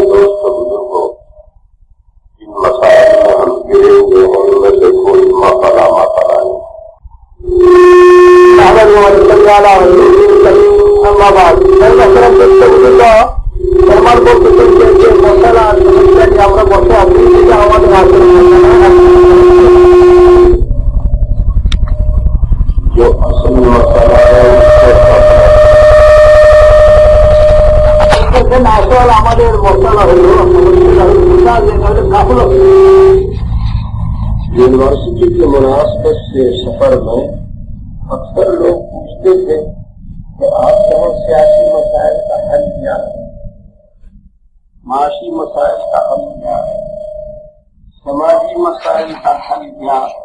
دوست ہم گرے ہوئے ہیں ان ہمارے یونیورسٹی کے مناسبت سے سفر میں اکثر لوگ پوچھتے تھے کہ آپ سمجھ سیاسی مسائل کا حل کیا ہے۔ معاشی مسائل کا حل کیا ہے۔ سماجی مسائل کا حل کیا ہے۔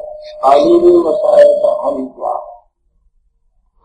مسائل کا حل کیا ہے۔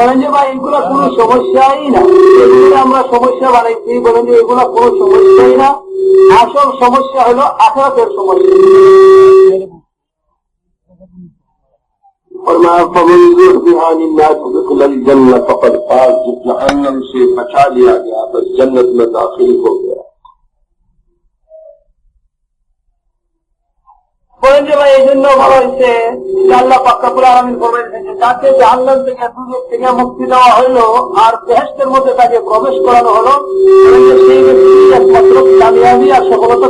বলেন যে ভাই এগুলা কোনো সমস্যাই না আমরা সমস্যা বানাইছি বলেন যে এগুলা কোনো সমস্যাই না আসল সমস্যা হলো আখরাতের সমস্যা فمن زحزح الناس ودخل الجنة فقد فاز جب سے بچا لیا گیا بس جنت میں داخل ہو گیا বড় হয়েছে। আল্লাহ পাক্কাবুল আলমিন করবেন তাকে জাহান্নাম থেকে দুর্যোগ থেকে মুক্তি দেওয়া হলো আর বেহেস্তের মধ্যে তাকে প্রবেশ করানো হলো সেই সফলতা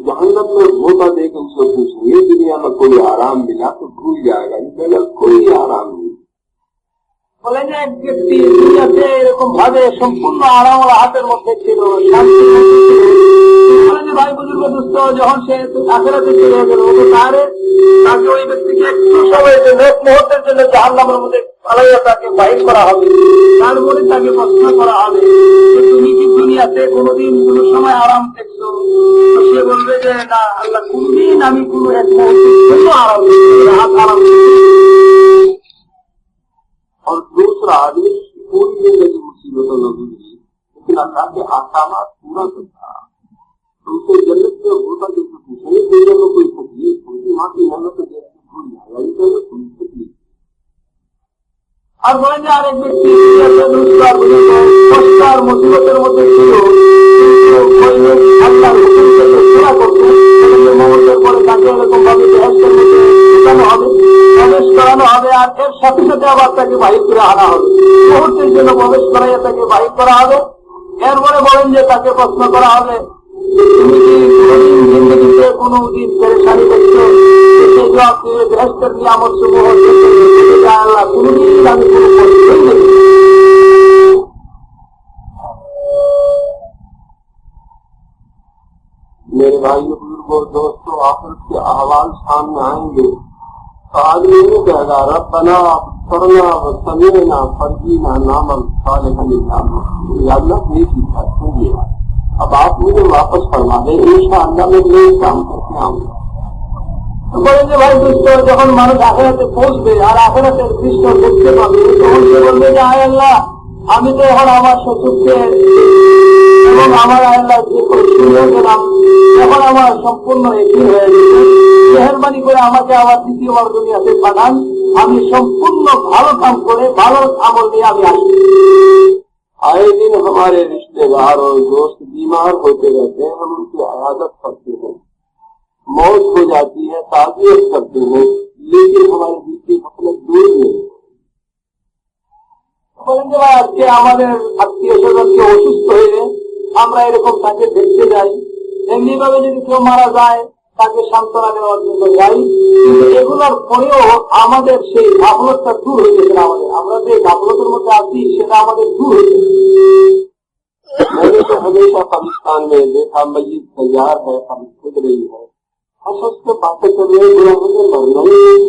जहन्नम में धोखा देकर उससे पूछेंगे दुनिया में कोई आराम मिला तो भूल जाएगा ये कहेगा कोई आराम नहीं বলেন যে এক ব্যক্তি দুনিয়াতে এরকম ভাবে সম্পূর্ণ আরাম ও হাতের মধ্যে ছিল শান্তির মধ্যে ছিল বলেন যে ভাই বুজুর্গ দুস্থ যখন সে আখেরাতে চলে গেল তো তারে তাকে ওই ব্যক্তিকে একটু সময়ের জন্য এক মুহূর্তের জন্য জাহান নামের মধ্যে পালাইয়া তাকে বাহির করা হবে তারপরে তাকে প্রশ্ন করা হবে যে তুমি কি দুনিয়াতে কোনোদিন কোনো সময় আরাম দেখছো তো সে বলবে যে না আল্লাহ কোনদিন আমি কোনো এক মুহূর্তের জন্য আরাম দেখছি না, হাত আরাম দেখছি और दूसरा आदमी जिसकी पूरी जिंदगी मुसीबतों में गुजरी लेकिन अल्लाह के आकाम पूरा करता तो उसे जन्नत में होता जैसे पूछेंगे दुनिया में कोई तकलीफ हुई माँ की मेहनत तो जैसे भूल जाएगा ये कहेगा कोई तकलीफ আর বলেন যে আরেক ব্যক্তি দুনিয়াতে দুষ্কার বুঝত কষ্ট আর মুসিবতের মধ্যে ছিল কিন্তু ওই লোক আল্লাহর হুকুমকে চেষ্টা করতো সেখানে মমতের পরে তাকে এরকম ভাবে বেহেস্তের মধ্যে ঢুকানো হবে প্রবেশ করানো হবে আর এর সাথে সাথে আবার তাকে বাহির করে আনা হবে। মুহূর্তের জন্য প্রবেশ করাইয়া তাকে বাহির করা হবে। এরপরে বলেন যে তাকে প্রশ্ন করা হবে তুমি কি কোনোদিন জিন্দগিতে কোনো দিন পেরেশানি সেই জবাব দিয়ে বেহেস্তের নিয়ামত সমূহ আল্লাহ। কোনোদিন আমি কোনো میرے بھائی بزرگ اور دوستوں آخر کے احوال سامنے آئیں گے۔ تو آدمی نہیں کہہ رہا رب بنا پڑھنا سمینا فرجینا نامل صالح اللہ اب آپ مجھے واپس کروا دیں ان شاء اللہ میں یہی کام کرتے ہوں گے گا۔ تو বলে যে ভাই দুষ্ট যখন মানুষ আখেরাতে পৌঁছবে آواز আখেরাতে এবং আমার আল্লাহ যে করে শুনে গেলাম এখন আমার সম্পূর্ণ একই হয়ে গেছে মেহরবানি করে আমাকে আবার দ্বিতীয়বার দুনিয়াতে পাঠান আমি সম্পূর্ণ ভালো কাম করে ভালো আমল নিয়ে আমি আসি आए दिन हमारे रिश्तेदार और दोस्त बीमार होते रहते हैं हम उनकी आयादत करते हैं मौत हो जाती है ताजियत करते हैं लेकिन हमारे दिल की मतलब दूर नहीं বলেন যে ভাই আজকে আমাদের আত্মীয় স্বজন কেউ অসুস্থ হয়ে আমরা এরকম তাকে দেখতে যাই এমনি ভাবে যদি কেউ মারা যায় তাকে সান্ত্বনা দেওয়ার জন্য যাই কিন্তু এগুলোর পরেও আমাদের সেই গাফলতটা দূর হয়ে গেছে না আমাদের আমরা যে গাফলতের মধ্যে আছি সেটা আমাদের দূর হয়ে গেছে मैंने तो हमेशा पाकिस्तान में देखा मस्जिद तैयार है हम खुद रही है हंस हंस के बातें कर रहे हैं बुरा मुझे मरना ही नहीं।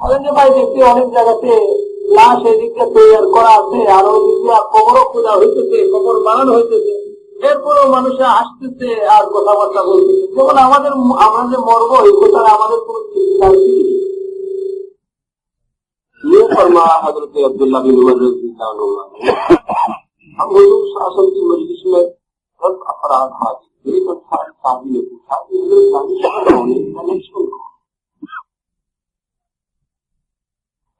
বলেন যে ভাই দেখছি অনেক জায়গাতে লাশ এদিকে তৈরি করা আছে আর ওইদিকে কবরও খোঁজা হইতেছে কবর বানানো হইতেছে এরপরেও মানুষে আসতেছে আর কথাবার্তা বলতেছে যেমন আমাদের আমরা যে মরবো এই কথাটা আমাদের কোনো চিন্তা নেই। ये फरमाया हजरत अब्दुल्ला बिन उमर रजी अल्लाह अन्हु ने। हम हुजूर शासन की मजलिस में दस अफराद हाजिर थे तो सारे साहबी ने पूछा कि हजरत गांधी कहाँ होने कनेक्शन को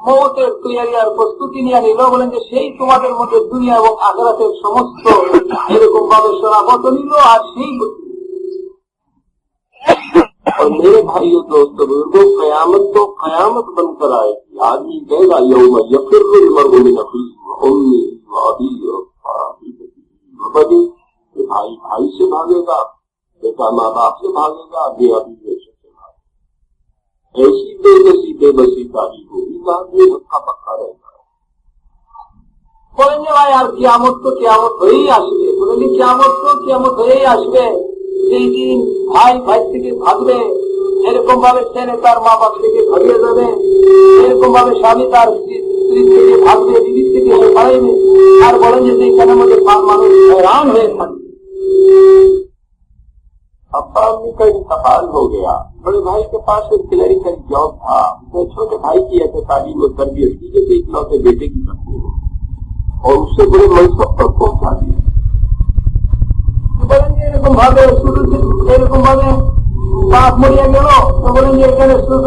মৌতের তৈরি আর প্রস্তুতি নিয়ে নিল বলেন যে সেই তোমাদের মধ্যে দুনিয়া এবং আগ্রাতের সমস্ত এরকম ভাবে সরাবত নিল আর সেই میرے بھائیوں دوست بزرگوں قیامت تو قیامت بن کر آئے گی آدمی گا یوم یفر المرء بھائی بھائی سے بھاگے گا بیٹا ماں باپ سے بھاگے گا بے ابھی ऐसी बेबसी बेबसी तारी होगी तो आदमी हक्का पक्का रहेगा বলেন যে ভাই আর কিয়ামত তো কিয়ামত হয়েই আসবে বলেন যে কিয়ামত তো কিয়ামত হয়েই আসবে সেই দিন ভাই ভাই থেকে ভাগবে এরকম ভাবে ছেলে তার মা বাপ থেকে ভাগিয়ে যাবে এরকম ভাবে স্বামী তার স্ত্রী স্ত্রী থেকে ভাগবে বিবি থেকে সে পালাইবে আর বলেন যে সেইখানের মধ্যে মা- মানুষ হয়রান হয়ে ابا امی کا انتقال ہو گیا۔ بڑے بھائی کے پاس ایک کلیریکل جاب تھا۔ تو چھوٹے بھائی کی ایسے تعلیم اور تربیت کی جیسے اکلوتے بیٹے کی کرتے ہیں اور اس سے بڑے منصب پر پہنچا دیا؟ بولیں گے تم بولیں گے رسول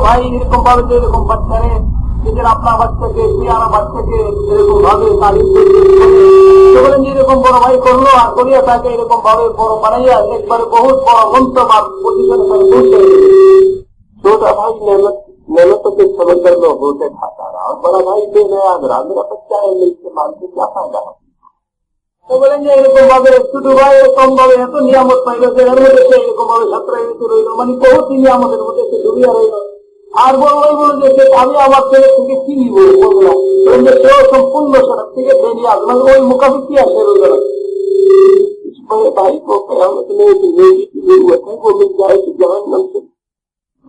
بھائی এরকম ভাবে নিজের আপনার বাচ্চাকে পিয়ারা বাচ্চাকে এরকম ভাবে তালিম করতে তো বলেন যে এরকম বড় ভাই করলো আর করিয়া তাকে এরকম ভাবে বড় বানাইয়া একবারে বহুত বড় মন্তব্য পজিশনে তাকে পৌঁছে গেল। छोटा भाई नेमत नेमतों के समंदर में होते खाता रहा और बड़ा भाई बेनयाद रहा मेरा बच्चा है मैं इस्तेमाल से क्या फायदा है তো বলেন যে এরকম ভাবে ছোট ভাই এরকম ভাবে এত নিয়ামত পাইল যে এর মধ্যে সে এরকম ভাবে সাঁতরাই রইল মানে বহুত নিয়ামতের মধ্যে সে ডুবিয়া রইল আর বড় ভাই বলে যে সে আমি আমার ছেলে থেকে কি নিব বললাম বলেন যে সেও সম্পূর্ণ সেটা থেকে বেরিয়ে আসবে মানে ওই মোকাবিল কি আসে রইল না इस बड़े भाई को कयामत में एक नेकी की जरूरत है वो मिल जाए कि जहन्नम से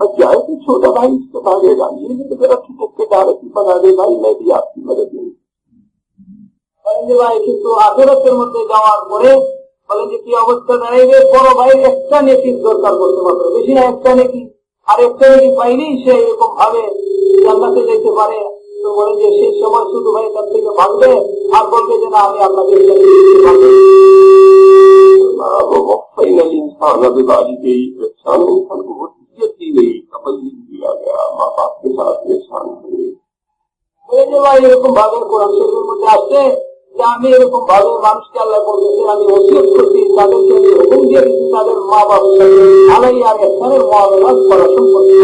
बच जाए तो छोटा भाई इससे भागेगा ये नहीं तो मेरा ठेकेदार की बना दे भाई मैं भी आपकी मदद नहीं বলেন যে ভাই কিন্তু আখেরাতের মধ্যে যাওয়ার পরে বলেন যে কি অবস্থা দাঁড়াইবে বড় ভাই একটা নেকির দরকার করতে মাত্র বেশি না একটা নেকি আর তৈরি এরকম ভাবে আসছে। আমি এরকম ভাবে মানুষকে আল্লাহ বলতেছে আমি ওসিয়ত করছি, তাদেরকে আমি হুকুম দিয়ে দিচ্ছি তাদের মা বাবার সাথে আলাই আর এখানের মহাবেলাস করা সম্পর্কে